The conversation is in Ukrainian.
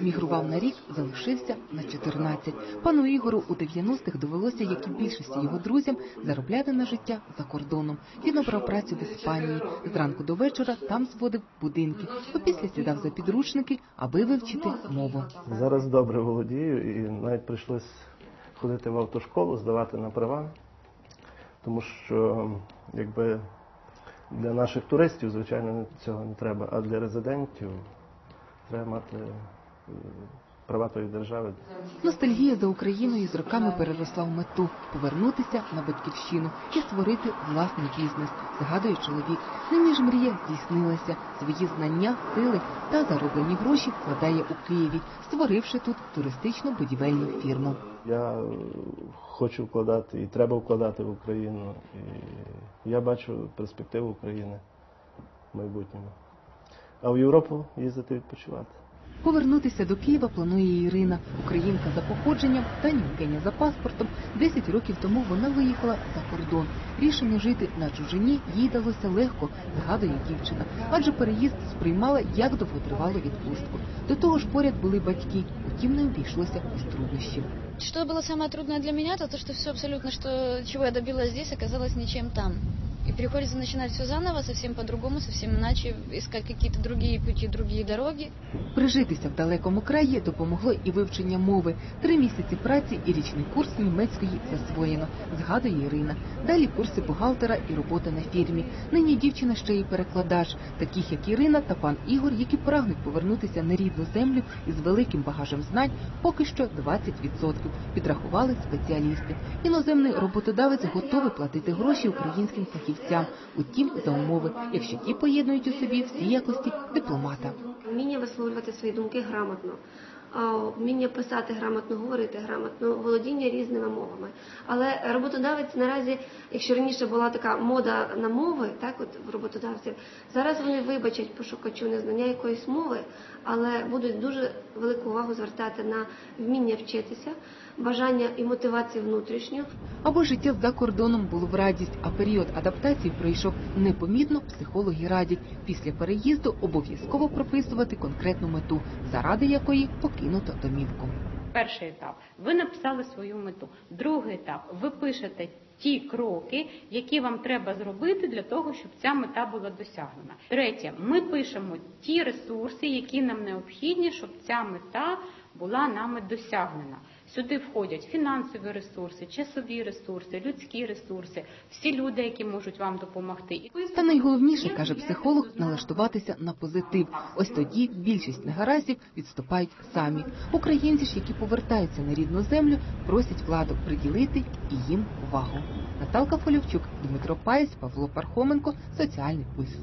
Мігрував на рік, залишився на 14. Пану Ігору у 90-х довелося, як і більшості його друзям, заробляти на життя за кордоном. Він обрав працю в Іспанії. Зранку до вечора там зводив будинки. Опісля сідав за підручники, аби вивчити мову. Зараз добре володію і навіть прийшлось ходити в автошколу, здавати на права, тому що якби для наших туристів, звичайно, цього не треба, а для резидентів треба мати права тої держави. Ностальгія за Україною з роками переросла в мету повернутися на батьківщину і створити власний бізнес, згадує чоловік. Нині ж мрія здійснилася. Свої знання, сили та зароблені гроші вкладає у Києві, створивши тут туристично будівельну фірму. Я хочу вкладати і треба вкладати в Україну. І я бачу перспективу України в майбутньому. А в Європу їздити відпочивати. Повернутися до Києва планує Ірина, українка за походженням та німкеня за паспортом. Десять років тому вона виїхала за кордон. Рішення жити на чужині їй далося легко, згадує дівчина, адже переїзд сприймала як довготривалу відпустку. До того ж, поряд були батьки, утім не обійшлося без труднощів. Что было самое трудное для меня, это то, что все абсолютно, что, чего я добилась здесь, оказалось ничем там. И приходится начинать все заново, совсем по-другому, совсем иначе, искать какие-то другие пути, другие дороги. Прижитися в далекому краї допомогло і вивчення мови. Три місяці праці і річний курс німецької засвоєно, згадує Ірина. Далі курси бухгалтера і робота на фірмі. Нині дівчина ще й перекладач, таких як Ірина та пан Ігор, які прагнуть повернутися на рідну землю із великим багажем знань, поки що 20%, підрахували спеціалісти. Іноземний роботодавець готовий платити гроші українським фахівцям, утім за умови, якщо ті поєднують у собі всі якості дипломата. Вміння висловлювати свої думки грамотно, вміння писати грамотно, говорити грамотно, володіння різними мовами. Але роботодавець наразі, якщо раніше була така мода на мови, так от в роботодавців, зараз вони вибачать пошукачу незнання якоїсь мови, але будуть дуже велику увагу звертати на вміння вчитися, бажання і мотивацію внутрішню, Або життя за кордоном було в радість, а період адаптації пройшов непомітно. Психологи радять після переїзду обов'язково прописувати конкретну мету, заради якої покинуто домівку. Перший етап ви написали свою мету. Другий етап ви пишете ті кроки, які вам треба зробити для того, щоб ця мета була досягнена. Третє, ми пишемо ті ресурси, які нам необхідні, щоб ця мета була нами досягнена. Сюди входять фінансові ресурси, часові ресурси, людські ресурси, всі люди, які можуть вам допомогти. Та найголовніше каже психолог налаштуватися на позитив. Ось тоді більшість негараздів відступають самі. Українці ж, які повертаються на рідну землю, просять владу приділити і їм увагу. Наталка Фолівчук, Дмитро Паєць, Павло Пархоменко, Соціальний пульс.